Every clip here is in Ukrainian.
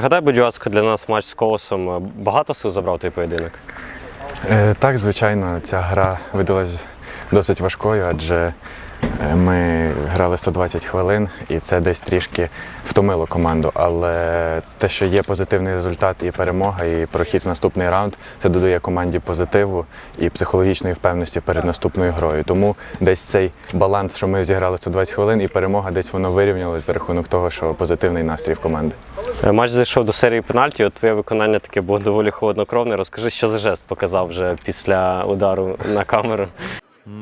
Пригадай, будь ласка, для нас матч з колосом. Багато сил забрав той поєдинок. Е, Так, звичайно, ця гра видалась досить важкою, адже е, ми грали 120 хвилин, і це десь трішки втомило команду. Але те, що є позитивний результат і перемога, і прохід в наступний раунд, це додає команді позитиву і психологічної впевненості перед наступною грою. Тому десь цей баланс, що ми зіграли 120 хвилин, і перемога десь воно вирівнялось за рахунок того, що позитивний настрій в команди. Е, Матч зайшов до серії пенальті. От твоє виконання таке було доволі холоднокровне. Розкажи, що за жест показав вже після удару на камеру.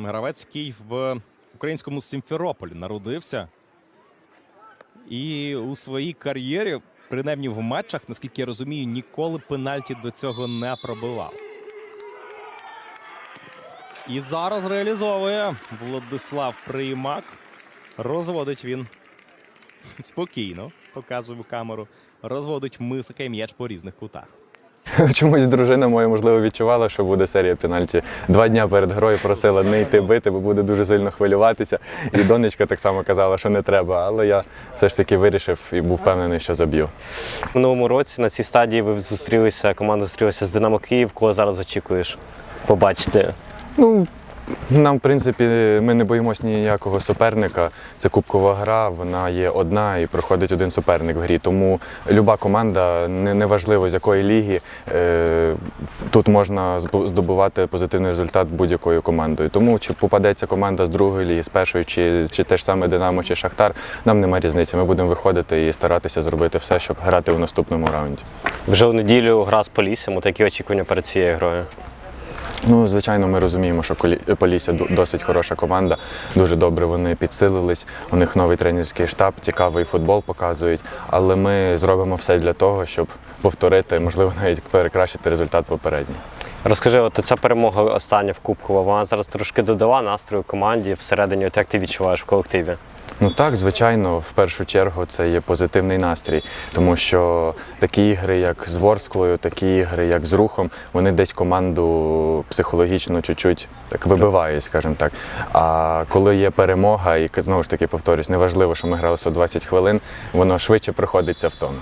Гравець Київ в українському Сімферополі народився. І у своїй кар'єрі, принаймні в матчах, наскільки я розумію, ніколи пенальті до цього не пробивав. І зараз реалізовує Владислав Приймак. Розводить він спокійно, показує камеру. Розводить мисика і м'яч по різних кутах. Чомусь дружина моя, можливо, відчувала, що буде серія пенальті. Два дня перед грою просила не йти бити, бо буде дуже сильно хвилюватися. І донечка так само казала, що не треба. Але я все ж таки вирішив і був впевнений, що заб'ю. В минулому році на цій стадії ви зустрілися, команда зустрілася з Динамо Київ. Кого зараз очікуєш побачити? Ну, нам, в принципі, ми не боїмося ніякого суперника. Це кубкова гра, вона є одна і проходить один суперник в грі. Тому люба команда, неважливо з якої ліги, е, тут можна здобувати позитивний результат будь-якою командою. Тому чи попадеться команда з другої ліги, з першої, чи, чи те ж саме Динамо, чи Шахтар, нам немає різниці. Ми будемо виходити і старатися зробити все, щоб грати у наступному раунді. Вже у неділю гра з Поліссям. От Які очікування перед цією грою? Ну, звичайно, ми розуміємо, що Полісся досить хороша команда. Дуже добре вони підсилились. У них новий тренерський штаб, цікавий футбол показують. Але ми зробимо все для того, щоб повторити, можливо, навіть перекращити результат попередній. Розкажи, от ця перемога остання в Кубку, вона зараз трошки додала настрою команді всередині. От як ти відчуваєш в колективі? Ну так, звичайно, в першу чергу це є позитивний настрій, тому що такі ігри, як з Ворсклою, такі ігри, як з рухом, вони десь команду психологічно чуть-чуть так вибивають, скажімо так. А коли є перемога, і знову ж таки повторюсь, неважливо, що ми грали 120 хвилин, воно швидше приходиться в тому.